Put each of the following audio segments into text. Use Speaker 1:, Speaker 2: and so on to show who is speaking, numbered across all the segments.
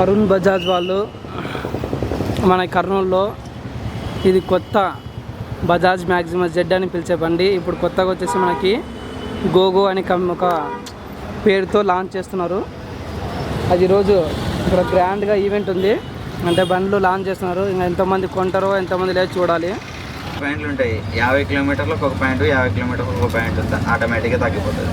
Speaker 1: అరుణ్ బజాజ్ వాళ్ళు మన కర్నూలులో ఇది కొత్త బజాజ్ మ్యాక్సిమస్ జెడ్ అని పిలిచే బండి. ఇప్పుడు కొత్తగా వచ్చేసి మనకి గోగో అని కం- ఒక పేరుతో లాంచ్ చేస్తున్నారు. అది ఈరోజు ఇక్కడ గ్రాండ్గా ఈవెంట్ ఉంది. అంటే బండ్లు లాంచ్ చేస్తున్నారు. ఇంకా ఎంతమంది కొంటారో ఎంతమంది లేదు చూడాలి.
Speaker 2: పాయింట్లు ఉంటాయి. యాభై కిలోమీటర్లకు ఒక పాయింట్ యాభై కిలోమీటర్లకు ఒక పాయింట్ ఉంది ఆటోమేటిక్గా తగ్గిపోతుంది.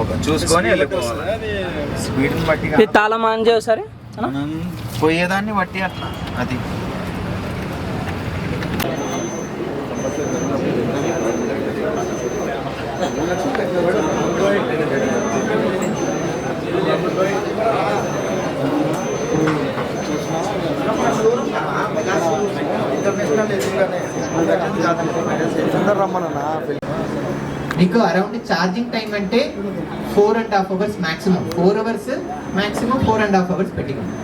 Speaker 2: ఒక చూసుకొని వెళ్ళిపోవాలి. స్పీడ్ని బట్టి
Speaker 1: ఇది
Speaker 2: కాదు.
Speaker 1: తాళం ఆన్ చేయ ఒకసారి?
Speaker 2: మనం పోయేదాన్ని బట్టి అట్లా అది.
Speaker 3: మీకు అరౌండ్ ఛార్జింగ్ టైం అంటే four and half hours maximum four hours maximum four and half hours పెట్టుకోండి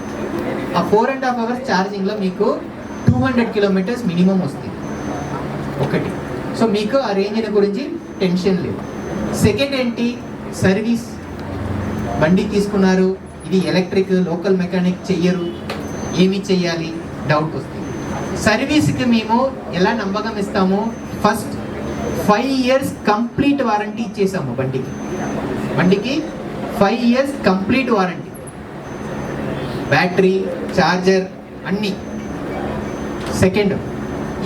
Speaker 3: ఆ ఫోర్ అండ్ హాఫ్ అవర్స్ ఛార్జింగ్లో మీకు టూ హండ్రెడ్ కిలోమీటర్స్ మినిమం వస్తుంది ఒకటి. సో మీకు ఆ రేంజ్ గురించి టెన్షన్ లేదు. సెకండ్ ఏంటి? సర్వీస్ బండి తీసుకున్నారు. ఇది ఎలక్ట్రిక్ లోకల్ మెకానిక్ చెయ్యరు. ఏమి చెయ్యాలి? డౌట్ వస్తుంది. సర్వీస్కి మేము ఎలా నమ్మకం ఇస్తామో? First five years complete warranty ఇచ్చేసాము బండికి. బండికి five years complete warranty battery charger అన్నీ. సెకండ్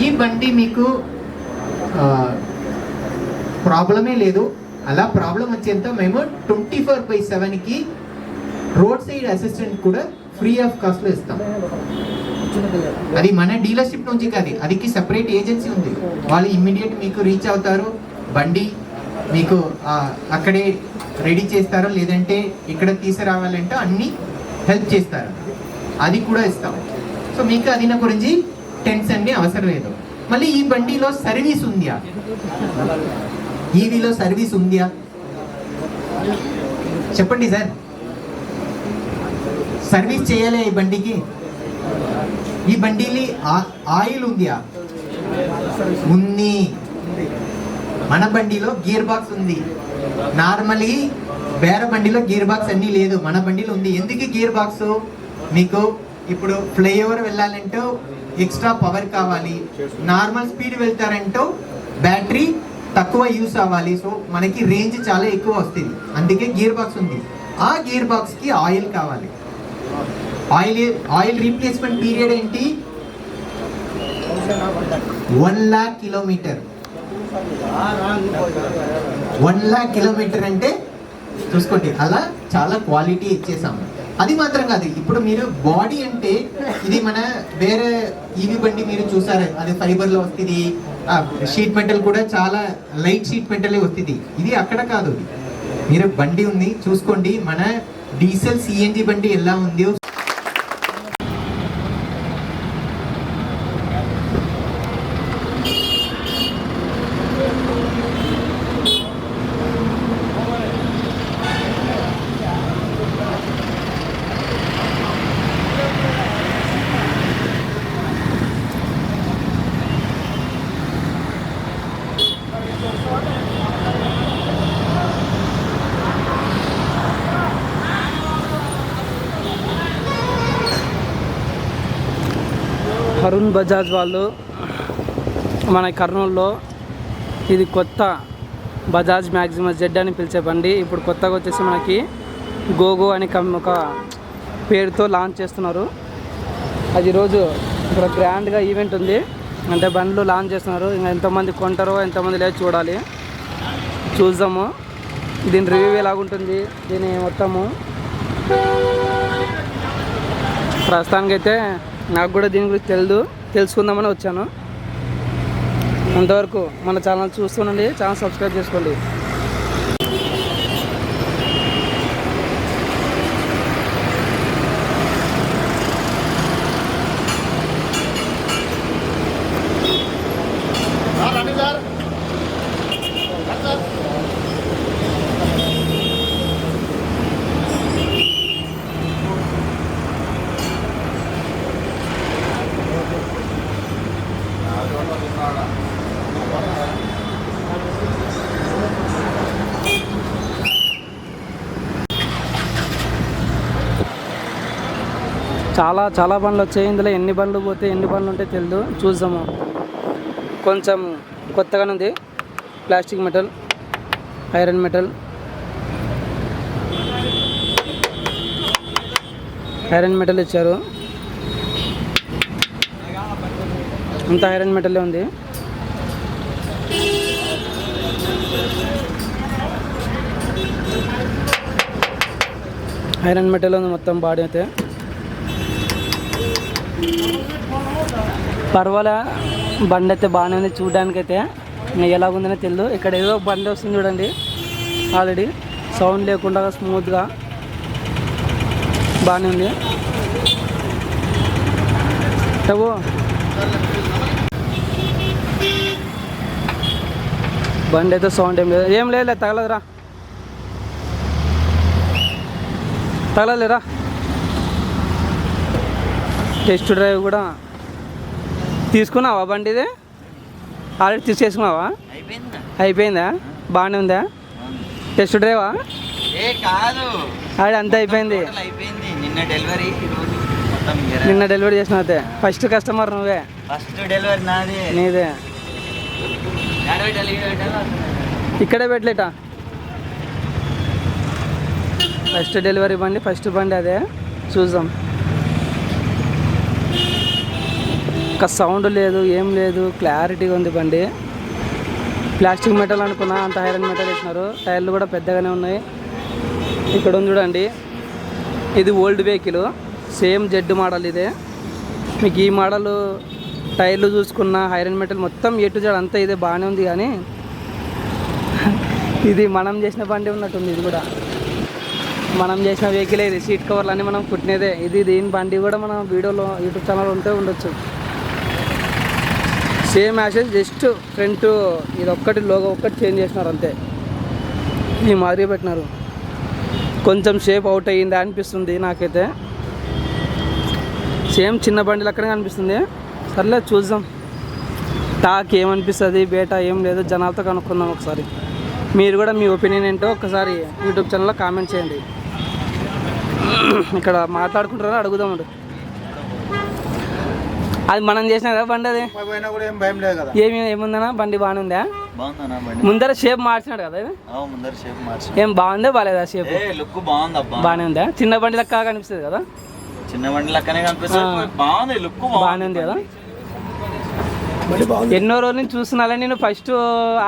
Speaker 3: ఈ బండి మీకు ప్రాబ్లమే లేదు. అలా ప్రాబ్లం వచ్చేంత మేము ట్వంటీ ఫోర్ బై సెవెన్కి రోడ్ సైడ్ అసిస్టెంట్ కూడా ఫ్రీ ఆఫ్ కాస్ట్లో ఇస్తాం. అది మన డీలర్షిప్ నుంచి కాదు అదికి సపరేట్ ఏజెన్సీ ఉంది. వాళ్ళు ఇమ్మీడియట్ మీకు రీచ్ అవుతారు. బండి మీకు అక్కడే రెడీ చేస్తారు? లేదంటే ఇక్కడ తీసుకురావాలంటే అన్ని హెల్ప్ చేస్తారు? అది కూడా ఇస్తాం. సో మీకు అది నా గురించి టెన్షన్ అవసరం లేదు. మళ్ళీ ఈ బండిలో సర్వీస్ ఉందా? ఈవీలో సర్వీస్ ఉందా? చెప్పండి సార్. సర్వీస్ చేయాలి ఈ బండికి? ఈ బండిని ఆ- ఆయిల్ ఉందా? ఉంది. మన బండిలో గియర్ బాక్స్ ఉంది. నార్మలీ వేరే బండిలో గియర్ బాక్స్ అన్నీ లేదు. మన బండిలో ఉంది. ఎందుకు గియర్ బాక్స్ మీకు ఇప్పుడు ఫ్లైఓవర్ వెళ్ళాలంటే ఎక్స్ట్రా పవర్ కావాలి. నార్మల్ స్పీడ్ వెళ్తారంటే బ్యాటరీ తక్కువ యూస్ అవ్వాలి. సో మనకి రేంజ్ చాలా ఎక్కువ వస్తుంది. అందుకే గియర్ బాక్స్ ఉంది. ఆ గియర్ బాక్స్కి ఆయిల్ కావాలి. ఆయిల్ ఆయిల్ రీప్లేస్మెంట్ పీరియడ్ ఏంటి? One lakh kilometre. One lakh kilometre అంటే చూసుకోండి అలా చాలా క్వాలిటీ ఇచ్చేసాము. అది మాత్రం కాదు ఇప్పుడు మీరు బాడీ అంటే ఇది మన వేరే ఈవి బండి మీరు చూసారు అది ఫైబర్లో వస్తుంది షీట్ మెటల్ కూడా చాలా లైట్ షీట్ మెటలే వస్తుంది. ఇది అక్కడ కాదు. మీరు బండి ఉంది చూసుకోండి మన డీజిల్ సిఎన్జి బండి ఎలా ఉందో
Speaker 1: కరుణ్ బజాజ్ వాళ్ళు మన కర్నూలులో ఇది కొత్త బజాజ్ మ్యాక్సిమస్ జెడ్ అని పిలిచే బండి. ఇప్పుడు కొత్తగా వచ్చేసి మనకి గోగో అని ఒక పేరుతో లాంచ్ చేస్తున్నారు. అది ఈరోజు ఇక్కడ గ్రాండ్గా ఈవెంట్ ఉంది. అంటే బండ్లు లాంచ్ చేస్తున్నారు. ఇంకా ఎంతమంది కొంటారో ఎంతమంది లేదు చూడాలి. చూద్దాము. దీని రివ్యూ ఎలాగుంటుంది? దీని మొత్తము ప్రస్తుతానికైతే నాకు కూడా దీని గురించి తెలియదు తెలుసుకుందామని వచ్చాను. అంతవరకు మన ఛానల్ చూస్తుండండి ఛానల్ సబ్స్క్రైబ్ చేసుకోండి. చాలా చాలా బండ్లు వచ్చాయి. ఇందులో ఎన్ని బండ్లు పోతే ఎన్ని బండ్లు ఉంటాయి తెలియదు చూద్దాము. కొంచెం కొత్తగానే ఉంది. Plastic metal iron metal. Iron metal ఇచ్చారు. అంత ఐరన్ మెటలే ఉంది. ఐరన్ మెటల్ ఉంది మొత్తం బాడీ అయితే. పర్వాలే బండి అయితే బాగానే ఉంది చూడడానికి అయితే ఇంకా ఎలాగుందనే తెలియదు ఇక్కడ ఏదో బండి వస్తుంది చూడండి. ఆల్రెడీ సౌండ్ లేకుండా స్మూత్గా బాగానే ఉంది. టబు బండి అయితే సౌండ్ ఏం లేదు. ఏం లేదు తగలదురా. తగలలేరా? టెస్ట్ డ్రైవ్ కూడా తీసుకున్నావా బండి ఇది ఆల్రెడీ తీసేసుకున్నావా?
Speaker 2: అయిపోయిందా?
Speaker 1: బాగానే ఉందా? టెస్ట్ డ్రైవా?
Speaker 2: ఏ కాదు.
Speaker 1: ఆడి అంతా అయిపోయింది.
Speaker 2: అయిపోయింది. నిన్న డెలివరీ
Speaker 1: నిన్న డెలివరీ చేసిన అయితే. ఫస్ట్ కస్టమర్ నువ్వే.
Speaker 2: ఫస్ట్ డెలివరీ నాది.
Speaker 1: నీదే? ఇక్కడే పెట్టలేట? ఫస్ట్ డెలివరీ బండి ఫస్ట్ బండి అదే. చూద్దాం. ఒక సౌండ్ లేదు ఏం లేదు క్లారిటీగా ఉంది బండి. ప్లాస్టిక్ మెటల్ అనుకున్నా అంత ఐరన్ మెటల్ వేసినారు. టైర్లు కూడా పెద్దగానే ఉన్నాయి. ఇక్కడ ఉంది చూడండి. ఇది old vehicle same Z model ఇదే. మీకు ఈ మోడల్ టైర్లు చూసుకున్న ఐరన్ మెటల్ మొత్తం ఎటు జడ అంతా ఇదే బాగానే ఉంది కానీ ఇది మనం చేసిన బండి ఉన్నట్టుంది ఇది కూడా. మనం చేసిన వెహికల్ ఇది. సీట్ కవర్లు అన్నీ మనం కుట్టినదే. ఇది దీని బండి కూడా మనం వీడియోలో యూట్యూబ్ ఛానల్ ఉంటే ఉండొచ్చు. సేమ్ యాషెస్ జస్ట్ ఫ్రంట్ ఇది ఒక్కటి లోగో ఒక్కటి చేంజ్ చేసినారు అంతే. ఈ మాదిరిగా పెట్టినారు. కొంచెం షేప్ అవుట్ అయ్యిందా అనిపిస్తుంది నాకైతే. సేమ్ చిన్న బండి లెక్కనే అనిపిస్తుంది సర్లే చూద్దాం. టాక్ ఏమనిపిస్తుంది బేటా ఏం లేదు జనాలతో కనుక్కుందాం ఒకసారి. మీరు కూడా మీ ఒపీనియన్ ఏంటో ఒకసారి యూట్యూబ్ ఛానల్లో కామెంట్ చేయండి. ఇక్కడ మాట్లాడుకుంటారా అడుగుదాం అండి. అది మనం చేసిన కదా బండి అది?
Speaker 4: పోయినా కూడా ఏం భయం లేదు కదా.
Speaker 1: ఏమి ఏముందనా బండి బాగానే ఉందా
Speaker 2: బాగుందన్నా బండి.
Speaker 1: ముందర షేప్ మార్చినాడు కదా ఇది?
Speaker 2: అవు ముందర షేప్ మార్చి
Speaker 1: ఏం బాగుందా? బాగాలేదా షేప్?
Speaker 2: లుక్ బాగుంది
Speaker 1: బాగానే ఉందా? చిన్న బండి లెక్క కనిపిస్తుంది కదా?
Speaker 2: చిన్న బండి లెక్కనే కనిపిస్తుంది. బాగుంది లుక్
Speaker 1: బాగానే ఉంది కదా? ఎన్నో రోజుల నుంచి చూస్తున్నాలే నేను ఫస్ట్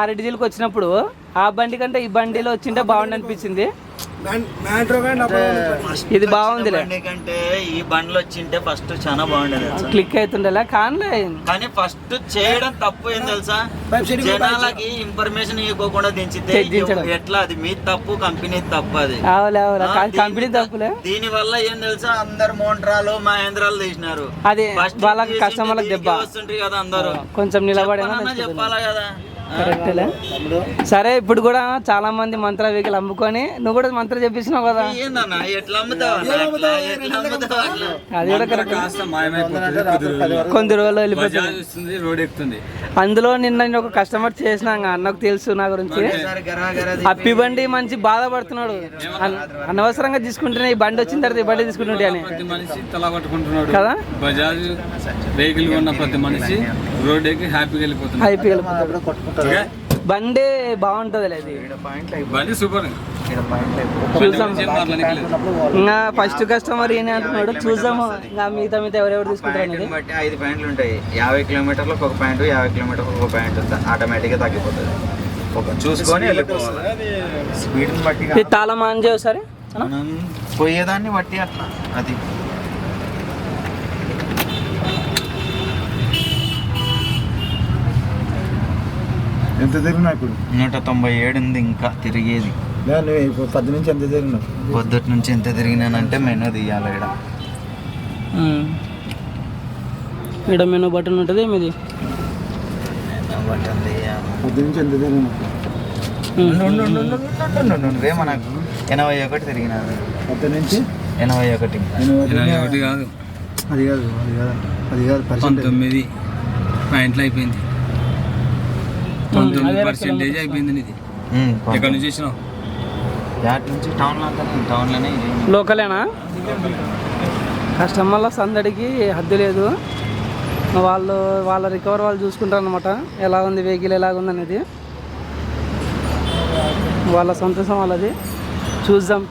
Speaker 1: ఆర్ఎడ్జీలకు వచ్చినప్పుడు. ఆ బండి కంటే ఈ బండిలో వచ్చింటే బాగుండి అనిపించింది. ఇది బాగుందిలే.
Speaker 2: బండి కంటే ఈ బండ్లు వచ్చింటే ఫస్ట్ చాలా బాగుండేది?
Speaker 1: క్లిక్ అవుతుండేలా కానీలే.
Speaker 2: కానీ ఫస్ట్ చేయడం తప్పు ఏం తెలుసా? జనాలకి ఇన్ఫర్మేషన్ ఇవ్వకుండా దించితే. ఎట్లా అది? మీ తప్పు కంపెనీ తప్పు అది.
Speaker 1: కంపెనీ తప్పులే.
Speaker 2: దీని వల్ల ఏం తెలుసా? అందరు మోంట్రాలు మహేంద్రాలు తీసినారు.
Speaker 1: అది
Speaker 2: ఫస్ట్
Speaker 1: వాళ్ళకి కస్టమర్లకు దెబ్బ.
Speaker 2: వస్తుంటారు కదా అందరూ.
Speaker 1: కొంచెం నిలబడేనా
Speaker 2: చెప్పనన్నా చెప్పాలా కదా?
Speaker 1: కరెక్టేలే. సరే ఇప్పుడు కూడా చాలా మంది మంత్ర వెహికల్ అమ్ముకొని నువ్వు కూడా మంత్ర చెప్పిస్తున్నావు కదా? అది కూడా కరెక్ట్. కొన్ని రోజులు వెళ్ళిపోతుంది అందులో నిన్న నేను ఒక కస్టమర్ చేసినాక అన్నకు తెలుసు నా గురించి. అప్పి బండి మంచి బాధపడుతున్నాడు. అన్- అనవసరంగా తీసుకుంటేనే ఈ బండి వచ్చిన తర్వాత ఈ బండి తీసుకుంటుంటే అని.
Speaker 5: ప్రతి మనిషి తల పట్టుకుంటున్నాడు.
Speaker 1: కదా?
Speaker 5: బజాజ్ వెహికల్ ఉన్న ప్రతి మనిషి రోడ్ ఎక్కి హ్యాపీగా వెళ్ళిపోతున్నాడు.
Speaker 1: IPL
Speaker 5: okay?
Speaker 1: బండి బాగుంటుంది అది
Speaker 2: అయిపో-
Speaker 5: బండి సూపర్
Speaker 1: చూసాం
Speaker 5: లేదు.
Speaker 1: ఇంకా ఫస్ట్ కస్టమర్ ఈయన అంటున్నాడు. చూసాము ఇంకా మిగతా మిగతా ఎవరెవరు తీసుకుంటారు
Speaker 2: బట్టి ఐదు పాయింట్లు ఉంటాయి. యాభై కిలోమీటర్లకు ఒక పాయింట్ యాభై కిలోమీటర్లకు ఒక పాయింట్ ఆటోమేటిక్గా తగ్గిపోతుంది. ఒక చూసుకొని వెళ్ళిపోవాలి. స్పీడ్ని బట్టి
Speaker 1: ఇది
Speaker 2: కాదు.
Speaker 1: తాళం ఆన్ చేయ ఒకసారి.
Speaker 2: పోయేదాన్ని బట్టి అట్లా. అది
Speaker 4: ఎంత తిరిగినా ఇప్పుడు
Speaker 2: నూట తొంభై ఏడు ఉంది ఇంకా తిరిగేది.
Speaker 4: పది నుంచి ఎంత తిరిగినా
Speaker 2: పొద్దుటి నుంచి ఎంత తిరిగినానంటే మెనూ తీయాలి ఇక్కడ
Speaker 1: ఇక్కడ మెనూ బటన్ ఉంటుంది మీది
Speaker 2: బటన్ తీయాలి.
Speaker 4: పొద్దు నుంచి ఎంత తిరిగినా
Speaker 2: ఉండు. నువ్వే మనకు ఎనభై ఒకటి తిరిగినాను
Speaker 4: పొద్దు నుంచి?
Speaker 2: ఎనభై ఒకటి
Speaker 5: ఇరవై ఒకటి కాదు.
Speaker 4: అది కాదు అది కాదు అది కాదు
Speaker 5: పంతొమ్మిది. పాయింట్లు అయిపోయింది. పంతొమ్మిది పర్సెంటేజ్ అయిపోయింది ఎక్కడి నుంచి వచ్చినావు?
Speaker 2: యాడ్ నుంచి టౌన్లో అంతా టౌన్లోనే ఇది.
Speaker 1: లోకలేనా? కస్టమర్ల సందడికి హద్దు లేదు. వాళ్ళు వాళ్ళ రికవర్ వాళ్ళు చూసుకుంటారు అనమాట ఎలా ఉంది వెహికల్ ఎలా ఉంది అనేది. వాళ్ళ సంతోషం వాళ్ళది. చూద్దాం.